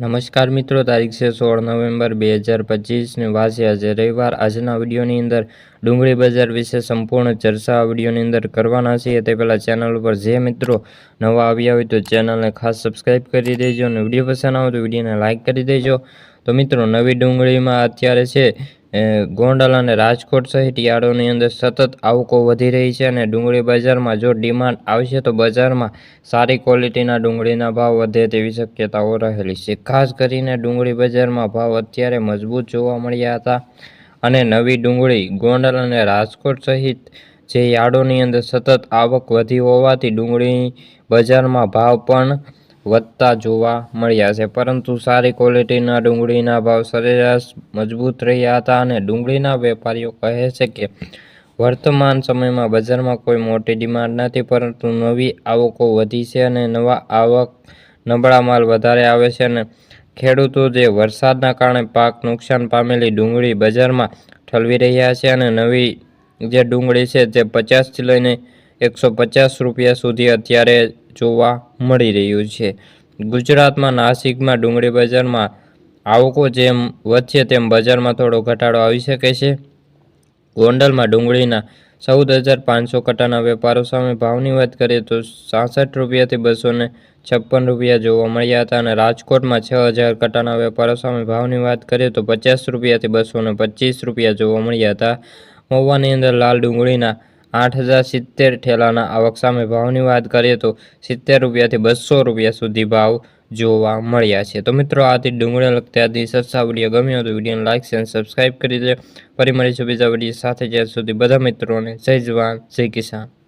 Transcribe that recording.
નમસ્કાર મિત્રો, તારીખ છે સોળ નવેમ્બર બે હજાર પચીસને વાસે આજે રવિવાર. આજના વિડીયોની અંદર ડુંગળી બજાર વિશે સંપૂર્ણ ચર્ચા આ વિડીયોની અંદર કરવાના છીએ. તે પહેલાં ચેનલ ઉપર જે મિત્રો નવા આવ્યા હોય તો ચેનલને ખાસ સબસ્ક્રાઈબ કરી દેજો અને વીડિયો પસંદ આવે તો વિડીયોને લાઇક કરી દેજો. તો મિત્રો, નવી ડુંગળીમાં અત્યારે છે ગોંડલ અને રાજકોટ સહિત યાર્ડોની અંદર સતત આવકો વધી રહી છે અને ડુંગળી બજારમાં જો ડિમાન્ડ આવશે તો બજારમાં સારી ક્વોલિટીના ડુંગળીના ભાવ વધે તેવી શક્યતાઓ રહેલી છે. ખાસ કરીને ડુંગળી બજારમાં ભાવ અત્યારે મજબૂત જોવા મળ્યા હતા અને નવી ડુંગળી ગોંડલ અને રાજકોટ સહિત જે યાર્ડોની અંદર સતત આવક વધી હોવાથી ડુંગળી બજારમાં ભાવ પણ વધતા જોવા મળ્યા છે. પરંતુ સારી ક્વોલિટીના ડુંગળીના ભાવ સરેરાશ મજબૂત રહ્યા હતા અને ડુંગળીના વેપારીઓ કહે છે કે, વર્તમાન સમયમાં બજારમાં કોઈ મોટી ડિમાન્ડ નથી, પરંતુ નવી આવકો વધી છે અને નવા આવક, નબળા માલ વધારે આવે છે અને ખેડૂતો જે વરસાદના કારણે પાક નુકસાન પામેલી ડુંગળી બજારમાં ઠલવી રહ્યા છે અને નવી જે ડુંગળી છે તે પચાસથી લઈને એકસો પચાસ રૂપિયા સુધી અત્યારે જોવા મળી રહ્યું છે. ગુજરાતમાં નાસિકમાં ડુંગળી બજારમાં આવકો જેમ વધશે તેમ બજારમાં થોડો ઘટાડો આવી શકે છે. ગોંડલમાં ડુંગળીના ચૌદ હજાર પાંચસો કટાના વેપારો સામે ભાવની વાત કરીએ તો સાસઠ રૂપિયાથી બસો ને છપ્પન રૂપિયા જોવા મળ્યા હતા અને રાજકોટમાં છ હજાર કટાના વેપારો સામે ભાવની વાત કરીએ તો પચાસ રૂપિયાથી બસો ને પચીસ રૂપિયા જોવા મળ્યા હતા. મહુવાની અંદર લાલ ડુંગળીના આઠ હજાર સિત્તેર ઠેલાના આવક સામે ભાવની વાત કરીએ તો સિત્તેર રૂપિયાથી બસો રૂપિયા સુધી ભાવ જોવા મળ્યા છે. તો મિત્રો, આથી ડુંગળી લગતી આજની સસ્તા વીડિયો ગમ્યો તો વિડીયોને લાઇક અને સબસ્ક્રાઈબ કરી દે ફરી મળીશું બીજા વીડિયો સાથે. જ્યાં સુધી બધા મિત્રોને જય જવાન, જય કિસાન.